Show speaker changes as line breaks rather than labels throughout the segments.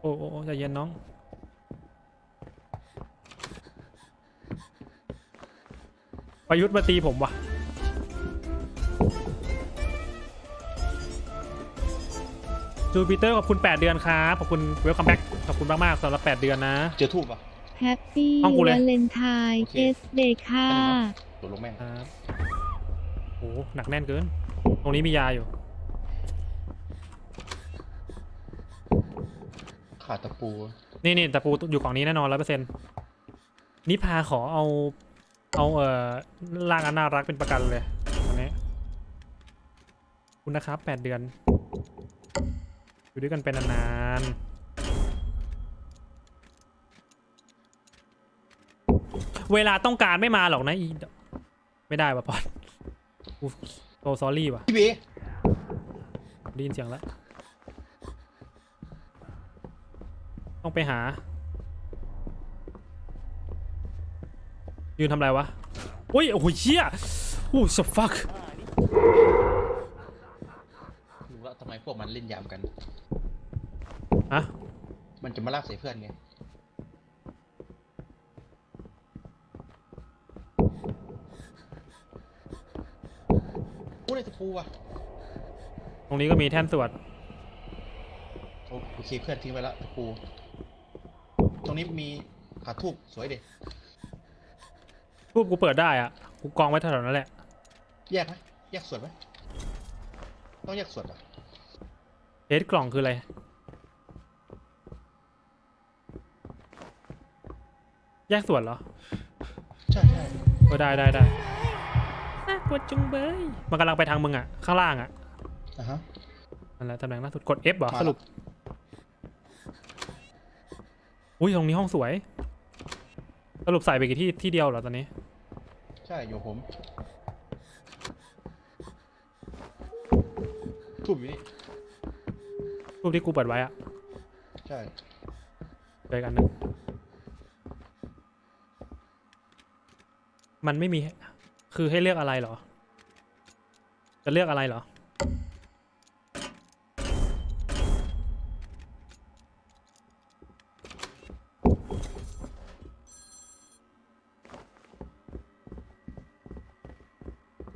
โอ้โอ้โอ้ใจเย็นน้อง ประยุทธ์มาตีผมว่ะ จูปิเตอร์ขอบคุณ 8 เดือนครับ ขอบคุณเวลคัมแบ็กขอบคุณมาก ๆสำหรับ 8 เดือนนะ
เจอทูบอะ
แฮปปี้
ห้องกูเลย
วาเลนไทน์
โอเค
เอสเดย์ค่ะ
ตัวลงแม่ง
ครับโอ้หนักแน่นเกิน ตรงนี้มียาอยู่
ขาดตะปู
นี่นี่ตะปูอยู่กล่องนี้แน่นอนร้อยเปอร์เซ็นต์นี่พาขอเอา เอาเอ่อร่างอันน่ารักเป็นประกันเลยอันนี้ขอบคุณนะครับแปดเดือน อยู่ด้วยกันเป็นนานๆเวลาต้องการไม่มาหรอกนะอีดไม่ได้ว่ะปอนกูโซซอรี่ว่ะ
พี่เบ
ได้ยินเสียงแล้ว ต้องไปหา ยืนทำอะไรวะอุ้ยโอ้โหเชี่ยโอ้สฟัก
รู้ว่าทำไมพวกมันเล่นยามกัน
อะ
มันจะมาลากใส่เพื่อนไงพูดในตะปูว่ะ
ตรงนี้ก็มีแท่นสวด
โอโอเคเพื่อนทิ้งไปแล้วตะปู ตรงนี้มีขาทูบสวยดิ
รูปกูเปิดได้อะกูกองไว้แถวๆนั้นแหละ
แยกไหมแยกส่วนไหมต้องแยกส่วนป่ะ
เฮดกล่องคืออะไร แยกส่วนเหรอ
ใช่ใช่
ก็ได้ได้ได้น่ากลัวจุงเบยมันกำลังไปทางมึงอะข้างล่างอะ
อะฮะ
นั่นแหละตำแหน่งล่าสุดกด F เหรอ
มาละ
สรุป อุ้ยตรงนี้ห้องสวย สรุปใส่ไปกี่ที่ที่เดียวเหรอตอนนี้
ใช่อยู่ผมทูบอยู่นี่
รูปที่กูเปิดไว้อะ
ใช่
เจอกันนะมันไม่มี คือให้เลือกอะไรเหรอ จะเลือกอะไรเหรอ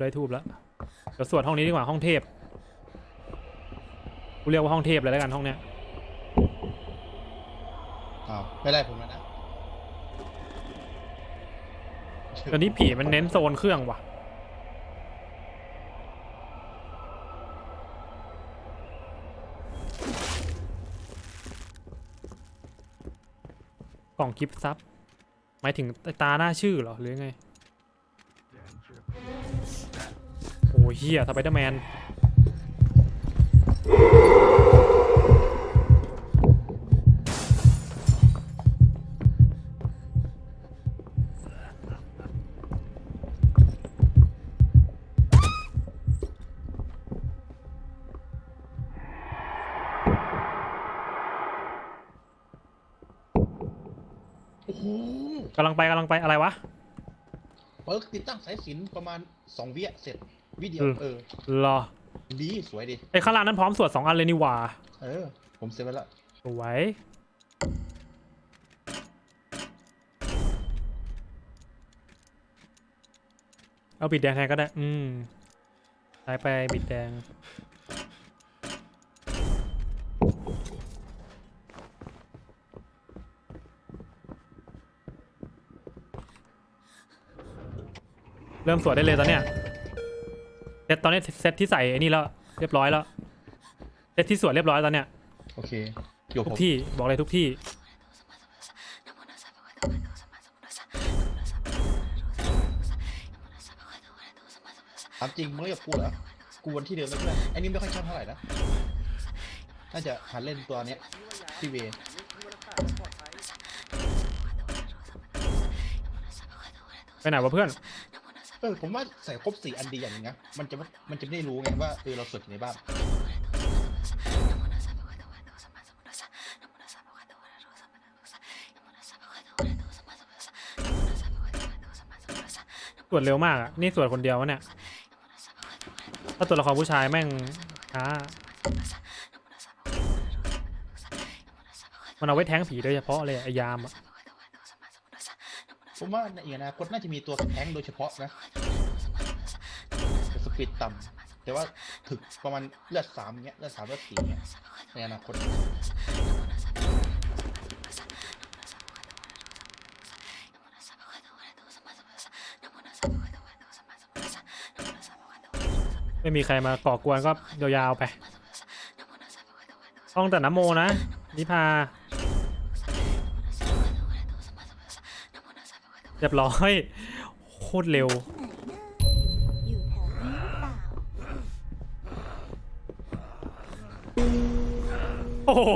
ได้ทูบแล้วเดี๋ยวสวดห้องนี้ดีกว่าห้องเทพกูเรียกว่าห้องเทพเลยแล้วกันห้องเนี้ย
อ้าวไม่ได้ผมแล้วนะ
ตอนนี้ผีมันเน้นโซนเครื่องว่ะ กล่องกิฟต์ซับหมายถึงตาหน้าชื่อเหรอ หรือไง โอ้ยเฮียสไปเดอร์แมน
โอ้โห
กำลังไปกำลังไปอะไรวะ
เปิร์กติดตั้งสายสิญจนประมาณสองวิอะเสร็จ วิเดียว
อืม
เออ
รอ
ดีสวยดี
ไอ้ข้างล่างนั้นพร้อมสวดสองอันเลยนี่หว่า
เออ ผมเสร็จไปแล้ว
สวยเอาบิดแดงแทนก็ได้ อืมใช้ไปบิดแดง เริ่มสวดได้เลยตอนเนี้ยเซตตอนนี้เซตที่ใส่ไอ้นี่แล้วเรียบร้อยแล้วเซตที่สวดเรียบร้อยตอนเนี้ย
โอเคอยู่
ทุ
ผ
ก
ม
ที่บอกเลยทุกที่
ถามจริงมึงเรียกกูเหรอกูวันที่เดิมแล้วเพื่อนไอ้นี่ไม่ค่อยชอบเท่าไหร่นะน่าจะหัดเล่นตัวเนี้ยที่เว
ไปไหนวะเพื่อน
เออผมว่าใส่ครบสี่อันดีอย่างหนึงนะมันจะไม่มันจะไม่ได้รู้ไงว่าเออเราสวดอยู่ในบ้าน
สวดเร็วมากอะนี่สวดคนเดียววะเนี่ย ถ้าตัวละครผู้ชายแม่งช้ามันเอาไว้แทงผีโดยเฉพาะเลยไอ้ยามอะ
ผมว่าในอีกอนาคตน่าจะมีตัวแท้งโดยเฉพาะนะแต่ส ปีดต่ำแต่ว่าถึกประมาณเลือดสามเงี้ยเลือดสามเลือดสี่เงี้ยในอนาคต
ไม่มีใครมาก่อกวนก็ยาวๆไปต้องแต่น้ำโมนะนิพาเรียบร้อย โคตรเร็ว
อ้
โห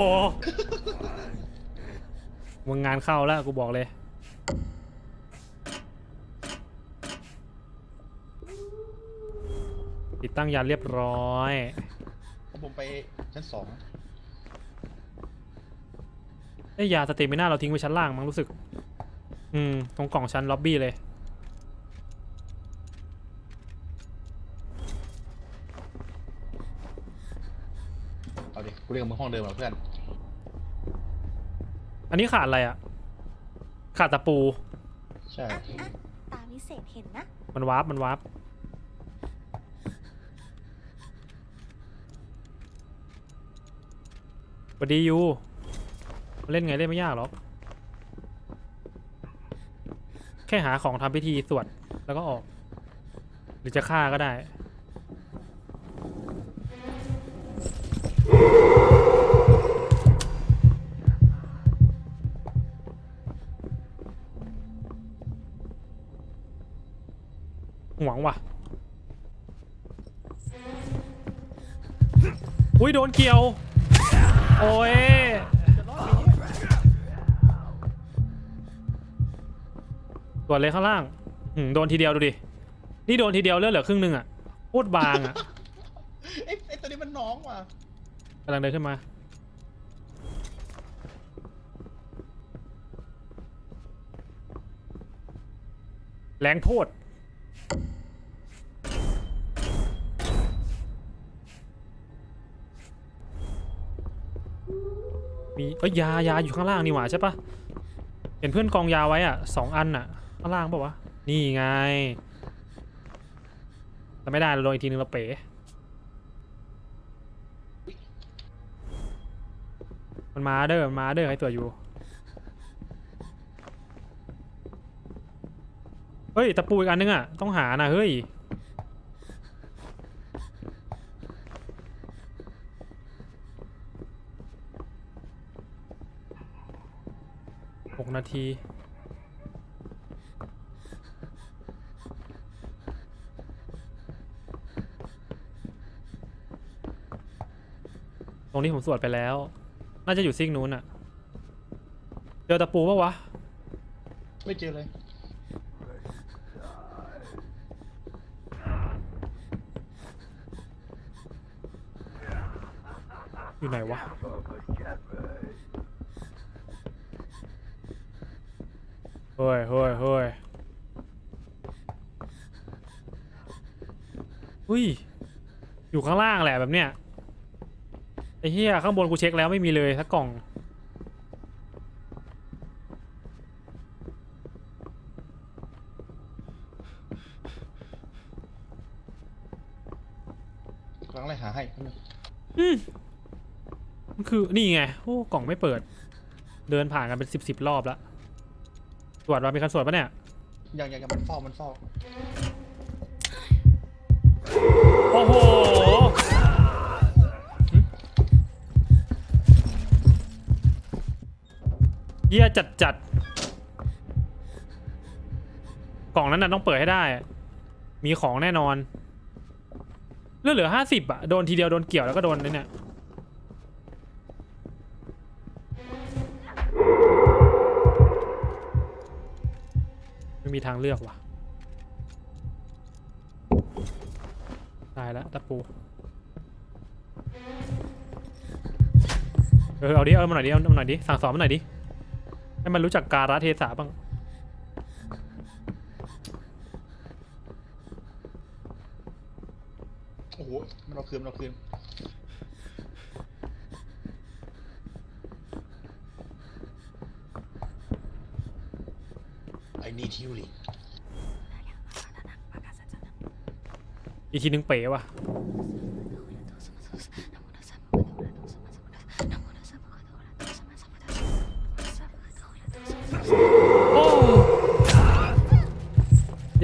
มึงงานเข้าแล้วกูบอกเลย ติดตั้งยานเรียบร้อย
ผมไปชั้นสอง
ไอ้ยยาสเตมิน่าเราทิ้งไว้ชั้นล่างมั้งรู้สึก อืม ตรงกล่องชั้นล็อบบี้เลย
เอาดิ กูเรียกมึงห้องเดิมเหรอเพื่อน
อันนี้ขาดอะไรอะ ขาดตะปู
ใช่
อะอะตาวิเศษเห็นนะ
มันวาร์ปมันวาร์ปสวัสดียูมาเล่นไงเล่นไม่ยากหรอก แค่หาของทำพิธีสวด แล้วก็ออก หรือจะฆ่าก็ได้ หวังว่ะอุ้ยโดนเกี่ยว โอ้ยตัวเลยข้างล่างโดนทีเดียวดูดิ นี่โดนทีเดียวเลือดเหลือครึ่งหนึงอะโคตรบางอะ
ไอ้ตัวนี้มันน้องว่ะ
กำลังเดินขึ้นมา แรงโพดมีเอ้ยยายาอยู่ข้างล่างนี่หว่าใช่ปะเห็นเพื่อนกองยาไว้อะสองอันอะ ข้างล่างปะวะ นี่ไงแต่ไม่ได้เราโดนอีกทีนึงเราเป๋ มันมาเด้อมันมาเด้อใครตัวอยู่ เฮ้ยตะปูอีกอันนึงอะ ต้องหานะเฮ้ย หกนาที ตรงนี้ผมสวดไปแล้ว น่าจะอยู่ซิ่งนู้นอะเจอตะปูปะวะ
ไม่เจอเลย
อยู่ไหนวะ เฮ้ยเฮ้ยเฮ้ยอุ้ย อยู่ข้างล่างแหละแบบเนี้ย ไอ้เหี้ยข้างบนกูเช็คแล้วไม่มีเลยสักกล่อง
กำลังไล่หาให้
อืมมันคือนี่ไงโอ้กล่องไม่เปิด เดินผ่านกันเป็นสิบสิบรอบแล้วสวดว่ามีการสวดปะเนี่ย
ยังยังยังมันเฝ้ามันเฝ้า
เยี่ยจัดจัดกล่องนั้นน่ะต้องเปิดให้ได้ มีของแน่นอนเลือเหลือห้าสิบอะโดนทีเดียวโดนเกี่ยวแล้วก็โดนนี่เนี่ยไม่มีทางเลือกว่ะตายแล้วตะปูเออเอาดิเอามาหน่อยดิเอามาหน่อยดิสั่งสอนมาหน่อยดิ ให้มันรู้จักการะเทศะบ้าง
โอ้โห มันเอาคืนมัเราคืน I need healing
อีกทีนึงเป๋ว่ะ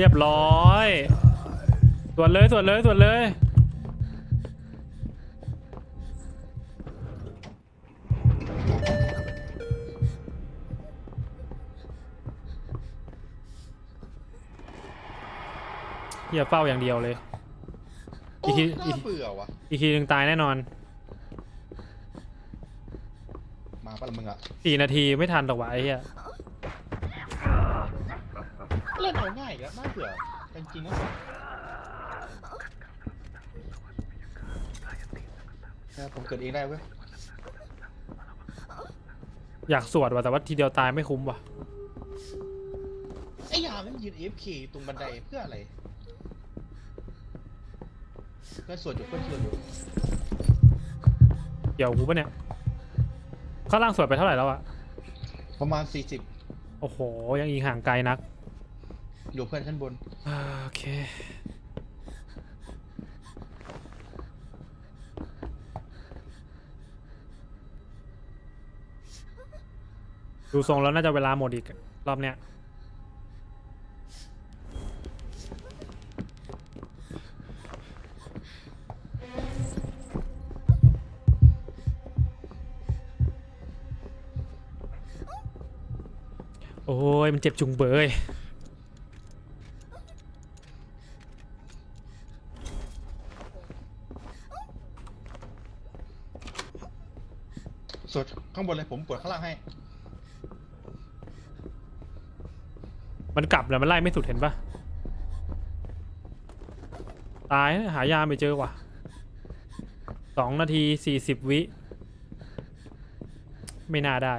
เรียบร้อยสวนเลยสวนเลยสวนเลยเฮียเฝ้าอย่างเดียวเลย
โอ้
อีกที
น่า
อีกที
เบื่อว่ะ
อีกทีหนึ่งตายแน่นอน
มาปะละมึงอะ
สี่นาทีไม่ทันหรอกวะไอ้เหี้ย
เล่นเอาง่ายอีกแล้วน่าเบื่อจริงๆนะเออผมเกิดเองได้เว้ย
อยากสวดว่ะแต่ว่าทีเดียวตายไม่คุ้มว่ะ
ไอ้ยามันยืน AFK ตรงบันไดเพื่ออะไรเพื่อนสวดอยู่เพื่อนสวดอยู่
เดี๋ยวกูปะเนี่ย ข้างล่างสวดไปเท่าไหร่แล้วอะ
ประมาณ40
โอ้โห ยังอีกห่างไกลนัก
อยู่เพื่อนชั้นบน
อ่าโอเค ดูทรงแล้วน่าจะเวลาหมดอีก รอบเนี้ย โอ้ยมันเจ็บจุงเบย
สวดข้างบนเลยผมปวดข้างล่างให้
มันกลับแล้วมันไล่ไม่สุดเห็นปะตายหายาไม่เจอว่ะสองนาทีสี่สิบวิ ไม่น่าได้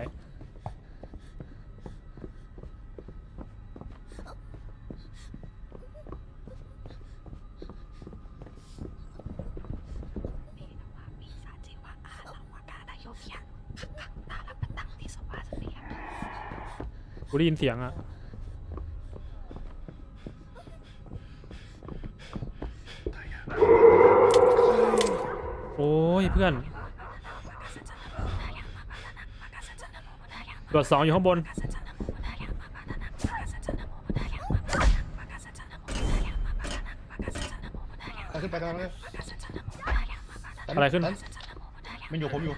กูได้ยินเสียงอะโอ้ยเพื่อนตรวจสองอยู่ข้างบน
ไปขึ้นไปตอนนั้นเลย
อะไรขึ้น
มันอยู่ผมอยู่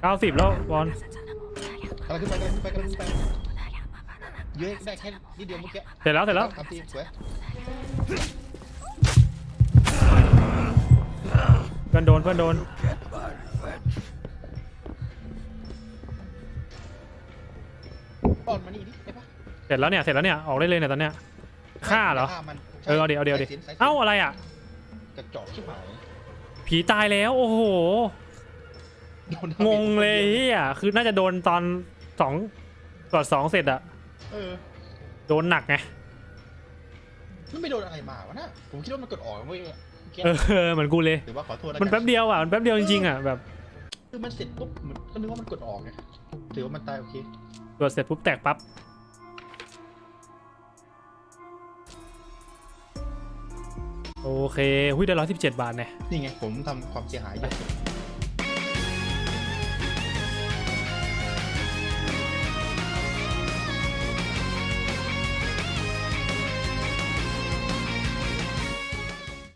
เก้าสิบแล้วบอล
กำลังขึ้นไปกำลังขึ้นไปกำลังขึ้นไปเยอะได้แค่นิดเดียวเมื่อกี้
เสร็จแล้วเสร็จแล้ว
ทำทีสวย
เพื่อนโดนเพื่อนโดน
ป้อนมานี่ดิได้ปะ
เสร็จแล้วเนี่ยเสร็จแล้วเนี่ยออกได้เลยเนี่ยตอนเนี้ยฆ่าเหรอ
ฆ่มัน
เออเอาเดี๋ยวเอาเดี๋ยวเอาดี๋ยว
สสินสสิน
เอ้าอะไรอะ
กระจอกชิบหาย
ผีตายแล้ว โอ้โห
โดนดาเมจ
งงเลยเฮียคือน่าจะโดนตอน สองตอนสองเสร็จอะ
เออ
โดนหนักไง
มันไม่โดนอะไรมาวะนะผมคิดว่ามันกดออกเว้ยเมื่อกี้
เออเหมือนกูเลย
หรือว่าขอโทษแล้ว
มัน
กั
แป๊บเดียวอะมันแป๊บเดียวจริงๆอะแบบ
คือมันเสร็จปุ๊บมันก็นึกว่ามันกดออกไงถือว่ามันตายโอเค
ตรวจเสร็จปุ๊บแตกปั๊บโอเคหุ้ยได้ร้อยสิบเจ็ดบาทเนี่ย
นี่ไงผมทำความเสียหายเยอะ